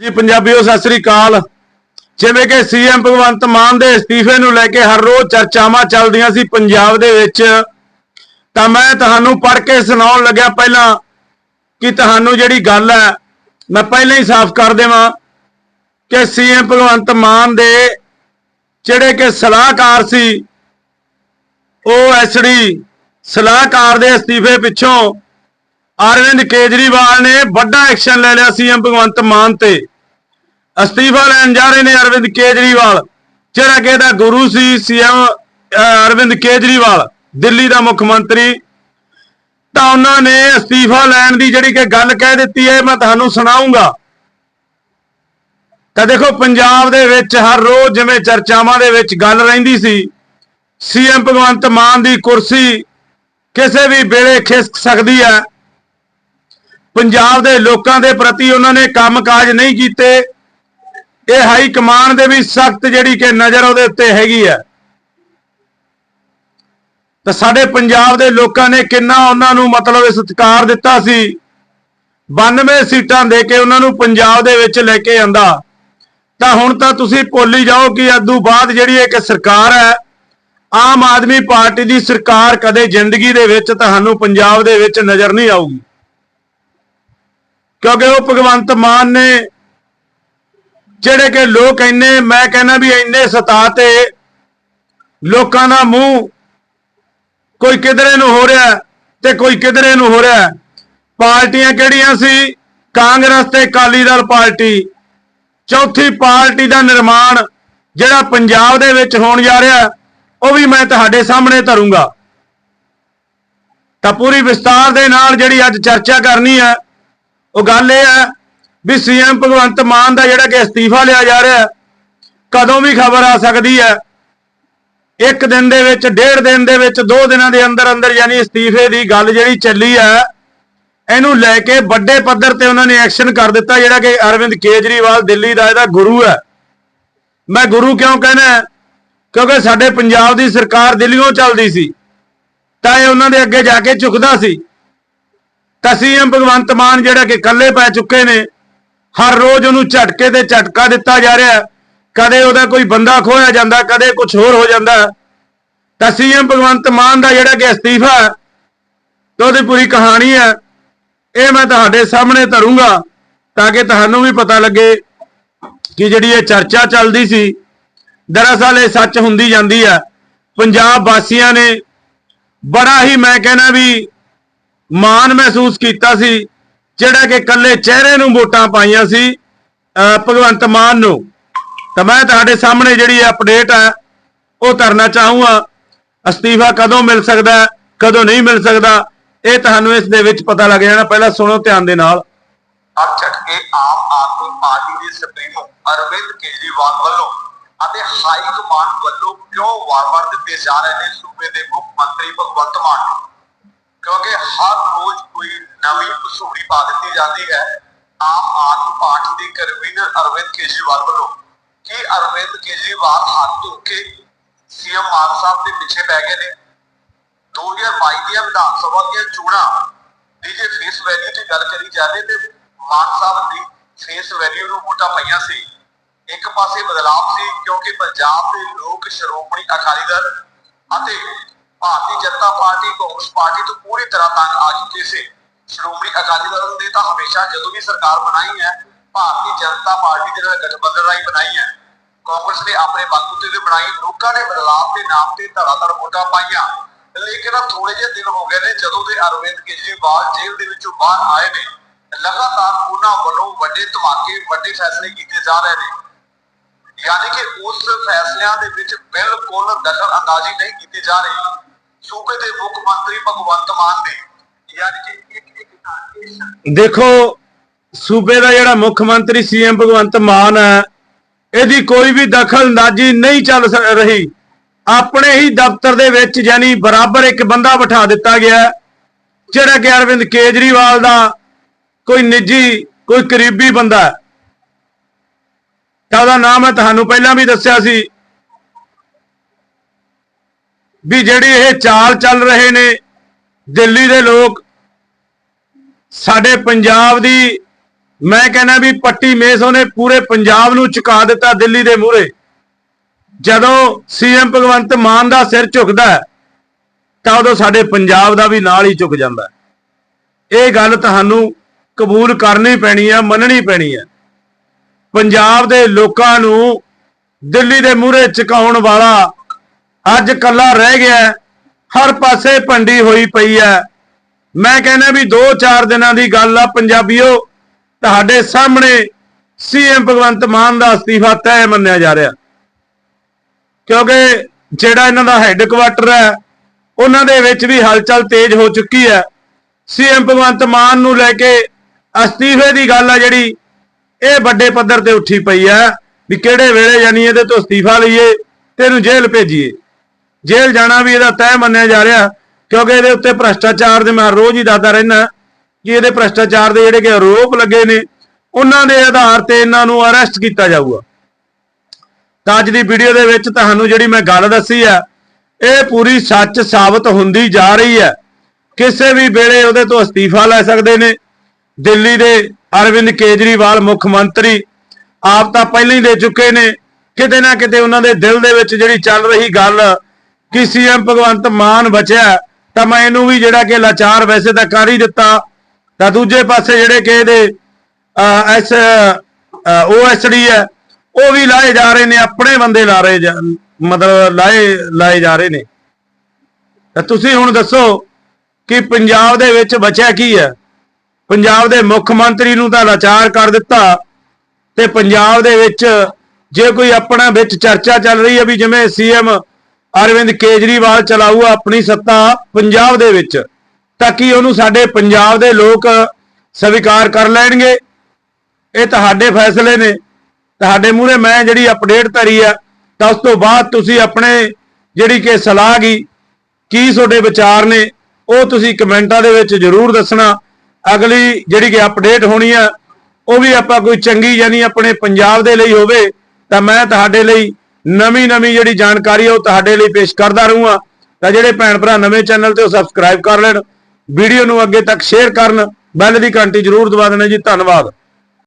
ਜੀ, ਪੰਜਾਬੀਓ, ਸਤਿ ਸ੍ਰੀ ਅਕਾਲ। ਜਿਵੇਂ ਕਿ ਸੀਐਮ ਭਗਵੰਤ ਮਾਨ ਦੇ ਅਸਤੀਫੇ ਨੂੰ ਲੈ ਕੇ ਹਰ ਰੋਜ਼ ਚਰਚਾਵਾਂ ਚੱਲਦੀਆਂ ਸੀ ਪੰਜਾਬ ਦੇ ਵਿੱਚ, ਤਾਂ ਮੈਂ ਤੁਹਾਨੂੰ ਪੜ੍ਹ ਕੇ ਸੁਣਾਉਣ ਲੱਗਿਆ ਪਹਿਲਾਂ ਕਿ ਤੁਹਾਨੂੰ ਜਿਹੜੀ ਗੱਲ ਹੈ, ਮੈਂ ਪਹਿਲਾਂ ਹੀ ਸਾਫ਼ ਕਰ ਦੇਵਾਂ ਕਿ ਸੀਐਮ ਭਗਵੰਤ ਮਾਨ ਦੇ ਜਿਹੜੇ ਕਿ ਸਲਾਹਕਾਰ ਸੀ, ਉਹ ਐਸਡੀ ਸਲਾਹਕਾਰ ਦੇ ਅਸਤੀਫੇ ਪਿੱਛੋਂ ਅਰਵਿੰਦ ਕੇਜਰੀਵਾਲ ਨੇ ਵੱਡਾ ਐਕਸ਼ਨ ਲੈ ਲਿਆ ਸੀਐਮ ਭਗਵੰਤ ਮਾਨ ਤੇ। ਅਸਤੀਫਾ ਲੈਣ ਜਾ ਰਹੇ ਨੇ ਅਰਵਿੰਦ ਕੇਜਰੀਵਾਲ। ਜਿਹੜਾ ਕਿ ਇਹਦਾ ਗੁਰੂ ਸੀ, ਸੀਐਮ ਅਰਵਿੰਦ ਕੇਜਰੀਵਾਲ, ਦਿੱਲੀ ਦਾ ਮੁੱਖ ਮੰਤਰੀ। ਤਾਂ ਉਹਨਾਂ ਨੇ ਅਸਤੀਫਾ ਲੈਣ ਦੀ ਜਿਹੜੀ ਕਿ ਗੱਲ ਕਹਿ ਦਿੱਤੀ ਹੈ, ਮੈਂ ਤੁਹਾਨੂੰ ਸੁਣਾਉਂਗਾ ਤਾਂ ਦੇਖੋ, ਪੰਜਾਬ ਦੇ ਵਿੱਚ ਹਰ ਰੋਜ਼ ਜਿਵੇਂ ਚਰਚਾਵਾਂ ਦੇ ਵਿੱਚ ਗੱਲ ਰਹਿੰਦੀ ਸੀ, ਸੀਐਮ ਭਗਵੰਤ ਮਾਨ ਦੀ ਕੁਰਸੀ ਕਿਸੇ ਵੀ ਵੇਲੇ ਖਿਸਕ ਸਕਦੀ ਹੈ। ਪੰਜਾਬ ਦੇ ਲੋਕਾਂ ਦੇ ਪ੍ਰਤੀ ਉਹਨਾਂ ਨੇ ਕੰਮਕਾਜ ਨਹੀਂ ਕੀਤੇ। ਇਹ ਹਾਈ ਕਮਾਨ ਦੇ ਵੀ ਸਖਤ ਜਿਹੜੀ ਕਿ ਨਜ਼ਰ ਉਹਦੇ ਉੱਤੇ ਹੈਗੀ ਹੈ। ਤਾਂ ਸਾਡੇ ਪੰਜਾਬ ਦੇ ਲੋਕਾਂ ਨੇ ਕਿੰਨਾ ਉਹਨਾਂ ਨੂੰ ਮਤਲਬ ਇਹ ਸਤਿਕਾਰ ਦਿੱਤਾ ਸੀ। 92 ਸੀਟਾਂ ਦੇ ਕੇ ਉਹਨਾਂ ਨੂੰ ਪੰਜਾਬ ਦੇ ਵਿੱਚ ਲੈ ਕੇ ਆਂਦਾ। ਤਾਂ ਹੁਣ ਤਾਂ ਤੁਸੀਂ ਭੁੱਲ ਹੀ ਜਾਓ ਕਿ ਅੱਦੂ ਬਾਅਦ ਜਿਹੜੀ ਇੱਕ ਸਰਕਾਰ ਹੈ, ਆਮ ਆਦਮੀ ਪਾਰਟੀ ਦੀ ਸਰਕਾਰ ਕਦੇ ਜ਼ਿੰਦਗੀ ਦੇ ਵਿੱਚ ਤੁਹਾਨੂੰ ਪੰਜਾਬ ਦੇ ਵਿੱਚ ਨਜ਼ਰ ਨਹੀਂ ਆਊਗੀ। ਕਿਉਂਕਿ ਉਹ ਭਗਵੰਤ ਮਾਨ ਨੇ ਜਿਹੜੇ ਕਿ ਲੋਕ ਇੰਨੇ, ਮੈਂ ਕਹਿੰਦਾ ਵੀ ਇੰਨੇ ਸਤਾਤੇ ਲੋਕਾਂ ਦਾ ਮੂੰਹ ਕੋਈ ਕਿਧਰੇ ਨੂੰ ਹੋ ਰਿਹਾ ਤੇ ਕੋਈ ਕਿਧਰੇ ਨੂੰ ਹੋ ਰਿਹਾ। ਪਾਰਟੀਆਂ ਕਿਹੜੀਆਂ ਸੀ? ਕਾਂਗਰਸ ਤੇ ਅਕਾਲੀ ਦਲ ਪਾਰਟੀ। ਚੌਥੀ ਪਾਰਟੀ ਦਾ ਨਿਰਮਾਣ ਜਿਹੜਾ ਪੰਜਾਬ ਦੇ ਵਿੱਚ ਹੋਣ ਜਾ ਰਿਹਾ, ਉਹ ਵੀ ਮੈਂ ਤੁਹਾਡੇ ਸਾਹਮਣੇ ਧਰੂੰਗਾ। ਤਾਂ ਪੂਰੀ ਵਿਸਤਾਰ ਦੇ ਨਾਲ ਜਿਹੜੀ ਅੱਜ ਚਰਚਾ ਕਰਨੀ ਹੈ ਉਹ ਗੱਲ ਇਹ ਹੈ ਵੀ ਸੀਐਮ ਭਗਵੰਤ ਮਾਨ ਦਾ ਜਿਹੜਾ ਕਿ ਅਸਤੀਫਾ ਲਿਆ ਜਾ ਰਿਹਾ ਕਦੋਂ ਵੀ ਖਬਰ ਆ ਸਕਦੀ ਹੈ। ਇੱਕ ਦਿਨ ਦੇ ਵਿੱਚ, ਡੇਢ ਦਿਨ ਦੇ ਵਿੱਚ, ਦੋ ਦਿਨਾਂ ਦੇ ਅੰਦਰ ਅੰਦਰ ਯਾਨੀ ਅਸਤੀਫੇ ਦੀ ਗੱਲ ਜਿਹੜੀ ਚੱਲੀ ਹੈ, ਇਹਨੂੰ ਲੈ ਕੇ ਵੱਡੇ ਪੱਧਰ ਤੇ ਉਹਨਾਂ ਨੇ ਐਕਸ਼ਨ ਕਰ ਦਿੱਤਾ, ਜਿਹੜਾ ਕਿ ਅਰਵਿੰਦ ਕੇਜਰੀਵਾਲ ਦਿੱਲੀ ਦਾ ਇਹਦਾ ਗੁਰੂ ਹੈ। ਮੈਂ ਗੁਰੂ ਕਿਉਂ ਕਹਿੰਦਾ ਕਿਉਂਕਿ ਸਾਡੇ ਪੰਜਾਬ ਦੀ ਸਰਕਾਰ ਦਿੱਲੀੋਂ ਚੱਲਦੀ ਸੀ, ਤਾਂ ਇਹ ਉਹਨਾਂ ਦੇ ਅੱਗੇ ਜਾ ਕੇ ਝੁਕਦਾ ਸੀ। ਤਾਂ ਸੀਐਮ ਭਗਵੰਤ ਮਾਨ ਜਿਹੜਾ ਕਿ ਇਕੱਲੇ ਪੈ ਚੁੱਕੇ ਨੇ, ਹਰ ਰੋਜ਼ ਉਹਨੂੰ ਝਟਕੇ ਤੇ ਝਟਕਾ ਦਿੱਤਾ ਜਾ ਰਿਹਾ ਕਦੇ ਉਹਦਾ ਕੋਈ ਬੰਦਾ ਖੋਇਆ ਜਾਂਦਾ, ਕਦੇ ਕੁਝ ਹੋਰ ਹੋ ਜਾਂਦਾ। ਹੈ। ਤਾਂ ਸੀਐਮ ਭਗਵੰਤ ਮਾਨ ਦਾ ਜਿਹੜਾ ਕਿ ਅਸਤੀਫਾ ਤੇ ਉਹਦੀ ਪੂਰੀ ਕਹਾਣੀ ਹੈ। ਇਹ ਮੈਂ ਤੁਹਾਡੇ ਸਾਹਮਣੇ ਧਰੂੰਗਾ, ਤਾਂ ਕਿ ਤੁਹਾਨੂੰ ਵੀ ਪਤਾ ਲੱਗੇ ਕਿ ਜਿਹੜੀ ਇਹ ਚਰਚਾ ਚੱਲਦੀ ਸੀ, ਦਰਅਸਲ ਇਹ ਸੱਚ ਹੁੰਦੀ ਜਾਂਦੀ ਹੈ। ਪੰਜਾਬ ਵਾਸੀਆਂ ਨੇ ਬੜਾ ਹੀ ਮੈਂ ਕਹਿੰਦਾ ਵੀ ਮਾਣ ਮਹਿਸੂਸ ਕੀਤਾ ਸੀ, ਜਿਹੜਾ ਕਿ ਕੱਲੇ ਚਿਹਰੇ ਨੂੰ ਵੋਟਾਂ ਪਾਈਆਂ ਸੀ ਭਗਵੰਤ ਮਾਨ ਨੂੰ। ਤਾਂ ਮੈਂ ਤੁਹਾਡੇ ਸਾਹਮਣੇ ਜਿਹੜੀ ਅਪਡੇਟ ਹੈ, ਉਹ ਕਰਨਾ ਚਾਹੂੰਗਾ। ਅਸਤੀਫਾ ਕਦੋਂ ਮਿਲ ਸਕਦਾ ਕਦੋਂ ਨਹੀਂ ਮਿਲ ਸਕਦਾ, ਇਹ ਤੁਹਾਨੂੰ ਇਸ ਦੇ ਵਿੱਚ ਪਤਾ ਲੱਗ ਜਾਣਾ। ਪਹਿਲਾਂ ਸੁਣੋ ਧਿਆਨ ਦੇ ਨਾਲ। ਅਬ ਝਟਕੇ ਆਮ ਆਦਮੀ ਪਾਰਟੀ ਦੇ ਸੁਪਰੀਮੋ ਅਰਵਿੰਦ ਕੇਜਰੀਵਾਲ ਵੱਲੋਂ ਅਤੇ ਹਾਈ ਕਮਾਂਡ ਵੱਲੋਂ ਕਿਉਂ ਵਾਰ-ਵਾਰ ਦਿੱਤੇ ਜਾ ਰਹੇ ਨੇ ਸੂਬੇ ਦੇ ਮੁੱਖ ਮੰਤਰੀ ਭਗਵੰਤ ਮਾਨ ਕਿਉਂਕਿ ਹਰ ਰੋਜ਼ ਕੋਈ ਨਵੀਂ ਭਸੂੜੀ ਪਾ ਦਿੱਤੀ ਜਾਂਦੀ ਹੈ। ਆਮ ਆਦਮੀ ਪਾਰਟੀ ਦੇ ਕਨਵੀਨਰ ਅਰਵਿੰਦ ਕੇਜਰੀਵਾਲ ਵੱਲੋਂ। ਕਿ ਅਰਵਿੰਦ ਕੇਜਰੀਵਾਲ ਹੱਥ ਧੋ ਕੇ ਸੀਐਮ ਮਾਨ ਸਾਹਿਬ ਦੇ ਪਿੱਛੇ ਪੈ ਗਏ ਨੇ? 2022 ਦੀਆਂ ਵਿਧਾਨ ਸਭਾ ਦੀਆਂ ਚੋਣਾਂ ਦੀ ਜੇ ਫੇਸ ਵੈਲਿਊ ਦੀ ਗੱਲ ਕਰੀ ਜਾਵੇ ਤੇ ਮਾਨ ਸਾਹਿਬ ਦੀ ਫੇਸ ਵੈਲਿਊ ਨੂੰ ਵੋਟਾਂ ਪਈਆਂ ਸੀ। ਇੱਕ ਪਾਸੇ ਬਦਲਾਅ ਸੀ ਕਿਉਂਕਿ ਪੰਜਾਬ ਦੇ ਲੋਕ ਸ਼੍ਰੋਮਣੀ ਅਕਾਲੀ ਦਲ ਅਤੇ ਭਾਰਤੀ ਜਨਤਾ ਪਾਰਟੀ, ਕਾਂਗਰਸ ਪਾਰਟੀ ਤੋਂ ਪੂਰੀ ਤਰ੍ਹਾਂ ਤੰਗ ਆ ਚੁੱਕੀ ਸੀ। ਸ਼੍ਰੋਮਣੀ ਅਕਾਲੀ ਦਲ ਨੇ ਤਾਂ ਹਮੇਸ਼ਾ ਜਦੋਂ ਵੀ ਸਰਕਾਰ ਬਣਾਈ ਹੈ, ਭਾਰਤੀ ਜਨਤਾ ਪਾਰਟੀ ਦੇ ਨਾਲ ਗਠਬੰਧਨ ਰਾਹੀਂ ਬਣਾਈ ਹੈ। ਕਾਂਗਰਸ ਨੇ ਆਪਣੇ ਬਾਗੂ ਤੇ ਬਣਾਈ, ਲੋਕਾਂ ਨੇ ਬਦਲਾਅ ਦੇ ਨਾਮ ਤੇ ਧੜਾਧੜ ਵੋਟਾਂ ਪਾਈਆਂ। ਲੇਕਿਨ ਆ ਥੋੜੇ ਜਿਹੇ ਦਿਨ ਹੋ ਗਏ ਨੇ ਜਦੋਂ ਦੇ ਅਰਵਿੰਦ ਕੇਜਰੀਵਾਲ ਜੇਲ੍ਹ ਦੇ ਵਿੱਚੋਂ ਬਾਹਰ ਆਏ ਨੇ। ਲਗਾਤਾਰ ਉਹਨਾਂ ਵੱਲੋਂ ਵੱਡੇ ਧਮਾਕੇ, ਵੱਡੇ ਫੈਸਲੇ ਕੀਤੇ ਜਾ ਰਹੇ ਨੇ। ਯਾਨੀ ਕਿ ਉਸ ਫੈਸਲਿਆਂ ਦੇ ਵਿੱਚ ਬਿਲਕੁਲ ਦਖਲ ਅੰਦਾਜ਼ੀ ਨਹੀਂ ਕੀਤੀ ਜਾ ਰਹੀ। ਸੂਬੇ ਦੇ ਮੁੱਖ ਮੰਤਰੀ ਭਗਵੰਤ ਮਾਨ ਨੇ, ਯਾਨੀ ਕਿ ਇੱਕ ਇੱਕ ਕਰਕੇ ਦੇਖੋ, ਸੂਬੇ ਦਾ ਜਿਹੜਾ ਮੁੱਖ ਮੰਤਰੀ ਸੀਐਮ ਭਗਵੰਤ ਮਾਨ ਹੈ, ਇਹਦੀ ਕੋਈ ਵੀ ਦਖਲ ਅੰਦਾਜ਼ੀ ਨਹੀਂ ਚੱਲ ਰਹੀ। ਆਪਣੇ ਹੀ ਦਫ਼ਤਰ ਦੇ ਵਿੱਚ ਯਾਨੀ ਬਰਾਬਰ ਇੱਕ ਬੰਦਾ ਬਿਠਾ ਦਿੱਤਾ ਗਿਆ, ਜਿਹੜਾ ਕਿ ਅਰਵਿੰਦ ਕੇਜਰੀਵਾਲ ਦਾ ਕੋਈ ਨਿੱਜੀ, ਕੋਈ ਕਰੀਬੀ ਬੰਦਾ ਹੈ। ਤਾਂ ਉਹਦਾ ਨਾਮ ਮੈਂ ਤੁਹਾਨੂੰ ਪਹਿਲਾਂ ਵੀ ਦੱਸਿਆ ਸੀ ਵੀ ਜਿਹੜੀ ਇਹ ਚਾਲ ਚੱਲ ਰਹੇ ਨੇ, ਦਿੱਲੀ ਦੇ ਲੋਕ, ਸਾਡੇ ਪੰਜਾਬ ਦੀ, ਮੈਂ ਕਹਿੰਦਾ ਵੀ ਪੱਟੀ ਮੇਸ ਉਹਨੇ ਪੂਰੇ ਪੰਜਾਬ ਨੂੰ ਚੁਕਾ ਦਿੱਤਾ ਦਿੱਲੀ ਦੇ ਮੂਹਰੇ। ਜਦੋਂ ਸੀਐਮ ਭਗਵੰਤ ਮਾਨ ਦਾ ਸਿਰ ਝੁਕਦਾ ਤਾਂ ਉਦੋਂ ਸਾਡੇ ਪੰਜਾਬ ਦਾ ਵੀ ਨਾਲ ਹੀ ਝੁਕ ਜਾਂਦਾ ਇਹ ਗੱਲ ਤੁਹਾਨੂੰ ਕਬੂਲ ਕਰਨੀ ਪੈਣੀ ਹੈ ਮੰਨਣੀ ਪੈਣੀ ਹੈ ਪੰਜਾਬ ਦੇ ਲੋਕਾਂ ਨੂੰ ਦਿੱਲੀ ਦੇ ਮੂਹਰੇ ਝੁਕਾਉਣ ਵਾਲਾ ਅੱਜ ਕੱਲਾ ਰਹਿ ਗਿਆ ਹਰ ਪਾਸੇ ਭੰਡੀ ਹੋਈ ਪਈ ਹੈ। ਮੈਂ ਕਹਿੰਦਾ ਵੀ 2-4 ਦਿਨਾਂ ਦੀ ਗੱਲ ਆ ਪੰਜਾਬੀਓ, ਤੁਹਾਡੇ ਸਾਹਮਣੇ ਸੀਐਮ ਭਗਵੰਤ ਮਾਨ ਦਾ ਅਸਤੀਫਾ ਤੈਅ ਮੰਨਿਆ ਜਾ ਰਿਹਾ। ਕਿਉਂਕਿ ਜਿਹੜਾ ਇਹਨਾਂ ਦਾ ਹੈੱਡਕੁਆਟਰ ਹੈ, ਉਹਨਾਂ ਦੇ ਵਿੱਚ ਵੀ ਹਲਚਲ ਤੇਜ਼ ਹੋ ਚੁੱਕੀ ਹੈ। ਸੀਐਮ ਭਗਵੰਤ ਮਾਨ ਨੂੰ ਲੈ ਕੇ ਅਸਤੀਫੇ ਦੀ ਗੱਲ ਆ ਜਿਹੜੀ, ਇਹ ਵੱਡੇ ਪੱਧਰ ਤੇ ਉੱਠੀ ਪਈ ਹੈ ਵੀ ਕਿਹੜੇ ਵੇਲੇ ਜਾਨੀ ਇਹਦੇ ਤੋਂ ਅਸਤੀਫਾ ਲਈਏ, ਤੇ ਇਹਨੂੰ ਜੇਲ੍ਹ ਭੇਜੀਏ। ਜੇਲ੍ਹ ਜਾਣਾ ਵੀ ਇਹਦਾ ਤੈਅ ਮੰਨਿਆ ਜਾ ਰਿਹਾ, ਕਿਉਂਕਿ ਇਹਦੇ ਉੱਤੇ ਭ੍ਰਸ਼ਟਾਚਾਰ ਦੇ ਮੈਂ ਰੋਜ਼ ਹੀ ਦੱਸਦਾ ਰਹਿਣਾ ਕਿ ਇਹਦੇ ਭ੍ਰਸ਼ਟਾਚਾਰ ਦੇ ਜਿਹੜੇ ਕਿ ਆਰੋਪ ਲੱਗੇ ਨੇ, ਉਹਨਾਂ ਦੇ ਆਧਾਰ ਤੇ ਇਹਨਾਂ ਨੂੰ ਅਰੈਸਟ ਕੀਤਾ ਜਾਊਗਾ। ਤਾਂ ਅੱਜ ਦੀ ਵੀਡੀਓ ਦੇ ਵਿੱਚ ਤੁਹਾਨੂੰ ਜਿਹੜੀ ਮੈਂ ਗੱਲ ਦੱਸੀ ਹੈ ਇਹ ਪੂਰੀ ਸੱਚ ਸਾਬਤ ਹੁੰਦੀ ਜਾ ਰਹੀ ਹੈ ਕਿਸੇ ਵੀ ਵੇਲੇ ਉਹਦੇ ਤੋਂ ਅਸਤੀਫਾ ਲੈ ਸਕਦੇ ਨੇ। ਦਿੱਲੀ ਦੇ ਅਰਵਿੰਦ ਕੇਜਰੀਵਾਲ ਮੁੱਖ ਮੰਤਰੀ ਆਪ ਤਾਂ ਪਹਿਲਾਂ ਹੀ ਦੇ ਚੁੱਕੇ ਨੇ। ਕਿਤੇ ਨਾ ਕਿਤੇ ਉਹਨਾਂ ਦੇ ਦਿਲ ਦੇ ਵਿੱਚ ਜਿਹੜੀ ਚੱਲ ਰਹੀ ਗੱਲ ਕਿ ਸੀਐਮ ਭਗਵੰਤ ਮਾਨ ਬਚਿਆ ਤਾਂ ਮੈਂ ਇਹਨੂੰ ਵੀ ਜਿਹੜਾ ਕਿ ਲਾਚਾਰ ਵੈਸੇ ਤਾਂ ਕਰ ਹੀ ਦਿੱਤਾ। ਤਾਂ ਦੂਜੇ ਪਾਸੇ ਜਿਹੜੇ ਕਿ ਇਹਦੇ ਅਹ, ਐਸ ਓਐਸਡੀ ਹੈ ਉਹ ਵੀ ਲਾਏ ਜਾ ਰਹੇ ਨੇ ਆਪਣੇ ਬੰਦੇ ਲਾ ਰਹੇ ਮਤਲਬ ਲਾਏ ਲਾਏ ਜਾ ਰਹੇ ਨੇ। ਤਾਂ ਤੁਸੀਂ ਹੁਣ ਦੱਸੋ ਕਿ ਪੰਜਾਬ ਦੇ ਵਿੱਚ ਬਚਿਆ ਕੀ ਹੈ? ਪੰਜਾਬ ਦੇ ਮੁੱਖ ਮੰਤਰੀ ਨੂੰ ਤਾਂ ਲਾਚਾਰ ਕਰ ਦਿੱਤਾ ਤੇ ਪੰਜਾਬ ਦੇ ਵਿੱਚ ਜੇ ਕੋਈ ਆਪਣਾ ਵਿੱਚ ਚਰਚਾ ਚੱਲ ਰਹੀ ਹੈ ਵੀ ਜਿਵੇਂ ਸੀਐਮ ਅਰਵਿੰਦ ਕੇਜਰੀਵਾਲ ਚਲਾਊ ਆਪਣੀ ਸੱਤਾ ਪੰਜਾਬ ਦੇ ਵਿੱਚ, ਤਾਂ ਕਿ ਉਹਨੂੰ ਸਾਡੇ ਪੰਜਾਬ ਦੇ ਲੋਕ ਸਵੀਕਾਰ ਕਰ ਲੈਣਗੇ? ਇਹ ਤੁਹਾਡੇ ਫੈਸਲੇ ਨੇ। ਤੁਹਾਡੇ ਮੂਹਰੇ ਮੈਂ ਜਿਹੜੀ ਅਪਡੇਟ ਧਰੀ ਆ, ਤਾਂ ਉਸ ਤੋਂ ਬਾਅਦ ਤੁਸੀਂ ਆਪਣੇ ਜਿਹੜੀ ਕਿ ਸਲਾਹ ਗਈ ਕੀ ਤੁਹਾਡੇ ਵਿਚਾਰ ਨੇ, ਉਹ ਤੁਸੀਂ ਕਮੈਂਟਾਂ ਦੇ ਵਿੱਚ ਜਰੂਰ ਦੱਸਣਾ। ਅਗਲੀ ਜਿਹੜੀ ਕਿ ਅਪਡੇਟ ਹੋਣੀ ਆ, ਉਹ ਵੀ ਆਪਾਂ ਕੋਈ ਚੰਗੀ ਯਾਨੀ ਆਪਣੇ ਪੰਜਾਬ ਦੇ ਲਈ ਹੋਵੇ, ਤਾਂ ਮੈਂ ਤੁਹਾਡੇ ਲਈ ਨਵੀਂ ਨਵੀਂ ਜਿਹੜੀ ਜਾਣਕਾਰੀ ਆ ਉਹ ਤੁਹਾਡੇ ਲਈ ਪੇਸ਼ ਕਰਦਾ ਰਹੂੰਗਾ। ਤਾਂ ਜਿਹੜੇ ਭੈਣ ਭਰਾ ਨਵੇਂ ਚੈਨਲ ਤੇ ਉਹ ਸਬਸਕ੍ਰਾਈਬ ਕਰ ਲੈਣ, ਵੀਡੀਓ ਨੂੰ ਅੱਗੇ ਤੱਕ ਸ਼ੇਅਰ ਕਰਨ, ਬੈਲ ਦੀ ਘੰਟੀ ਜਰੂਰ ਦਬਾ ਦੇਣਾ ਜੀ। ਧੰਨਵਾਦ।